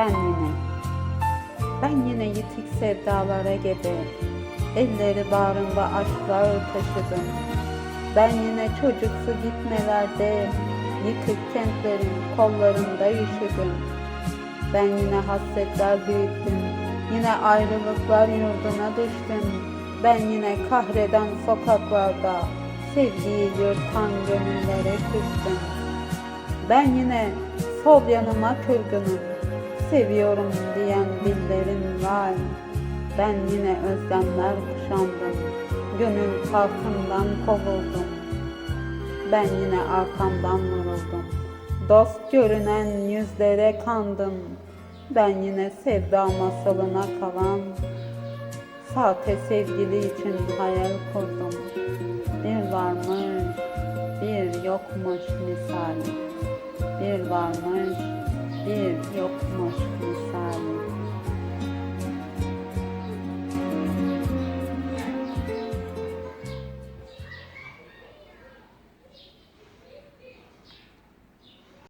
yine. Ben yine yitik sevdalara gebe, elleri bağrında aşklar taşıdım. Ben yine çocuksu gitmelerde, yıkık kentlerin kollarında üşüdüm. Ben yine hasretler büyüttüm, yine ayrılıklar yurduna düştüm. Ben yine kahreden sokaklarda, sevgiyi yırtan gönüllere küstüm. Ben yine sol yanıma kırgınım, seviyorum diyen dillerin var. Ben yine özlemler kuşandım, gönül tahtından kovuldum. Ben yine arkamdan vuruldum, dost görünen yüzlere kandım. Ben yine sevda masalına kalan, sahte sevgili için hayal kurdum. Bir varmış, bir yokmuş misali. Bir varmış, bir yokmuş misali.